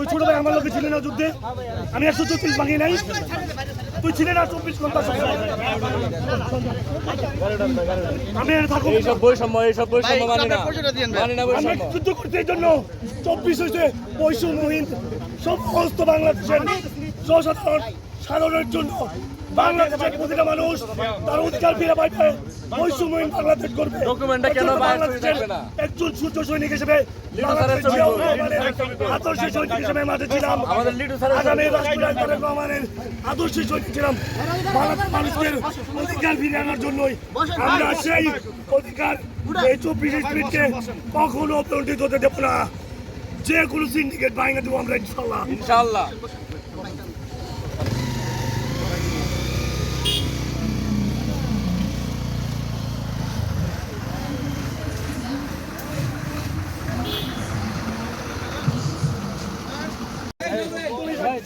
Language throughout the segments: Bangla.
তুই ছোট ভাই আমার লোকে ছিলে না যুদ্ধে? আমি একশো চব্বিশ ভাঙি নাই। তুই ছিলি না চব্বিশ ঘণ্টা। আমি থাকব এইসব বৈষম্য এইসব বৈষম্য মানে না। মানে না বৈষম্য। যুদ্ধ করতে এই জন্য। চব্বিশ হয়েছে বৈষম্যহীন সমস্ত বাংলাদেশের জনসাধারণ সাধারণের জন্য। বাংলাদেশের প্রতিটা মানুষ তার অধিকার ফিরে পাইবে বৈষম্যহীন বাংলাদেশ করবে। ডকুমেন্টটা কেন বাংলাদেশের একজন সূর্য সৈনিক হিসেবে আদর্শ সৈনিক হিসেবে মাঠে ছিলাম। আমাদের লিটু স্যারের ছবি আগামী করবে। রহমানের আদর্শ সৈনিক ছিলাম। বাংলাদেশ মানুষের অধিকার ফিরিয়ে আনার জন্যই আমরা সেই অধিকার এই চব্বিশ স্পিডকে কখনো অপলণ্ডিত হতে দেবো না। যে কোনো সিন্ডিকেট ভাঙে দেবো আমরা ইনশাল্লাহ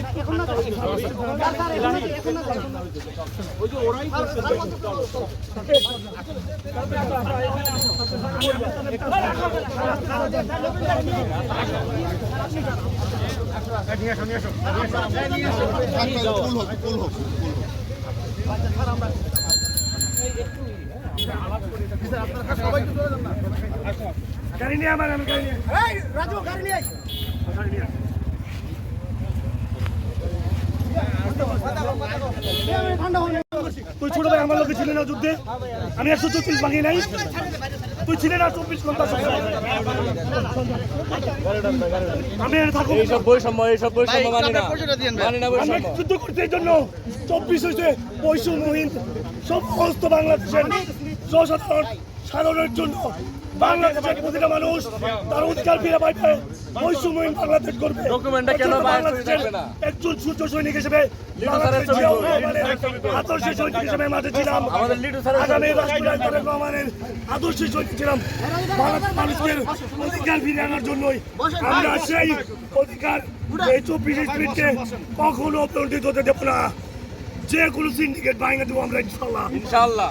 ইনশাআল্লাহ ফুল হোক ফুল হোক গাড়ি নিয়ে আমার আমি গাড়ি নিয়ে গাড়ি নিয়ে তুই ছোট ভাই আমার লোকে ছিলি না যুদ্ধে। আমি একশো চব্বিশ ভাঙি নাই। তুই ছিলি না চব্বিশ ঘণ্টা আমি থাকব এইসব বৈষম্য এইসব বৈষম্য মানে না। মানে না আমরা বৈষম্য। যুদ্ধ করতে জন্য চব্বিশ হয়েছে বৈষম্যহীন। সমস্ত বাংলাদেশের জনসাধারণ সাধারণের জন্য বাংলাদেশের প্রতিটা মানুষ তার অধিকার ফিরে পাইবে বৈষম্যহীন বাংলাদেশ করবে। বাংলাদেশের একজন সূর্য সৈনিক হিসেবে সৈনিক মাঠে ছিলাম। আগামী রহমানের সৈনিক মানুষের অধিকার আনার জন্যই আমরা সেই অধিকার এই চব্বিশ কখনো হতে দেবো না। যে কোনো সিন্ডিকেট ভাঙে দেবো আমরা ইনশাল্লাহ ইনশাআল্লাহ।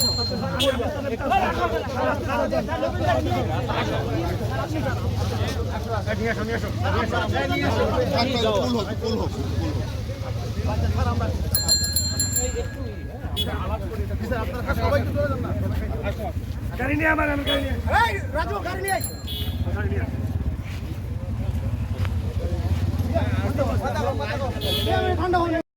ফুল হোক ফুল হোক গাড়ি নিয়ে আমার গাড়ি নিয়ে গাড়ি নিয়ে আয়।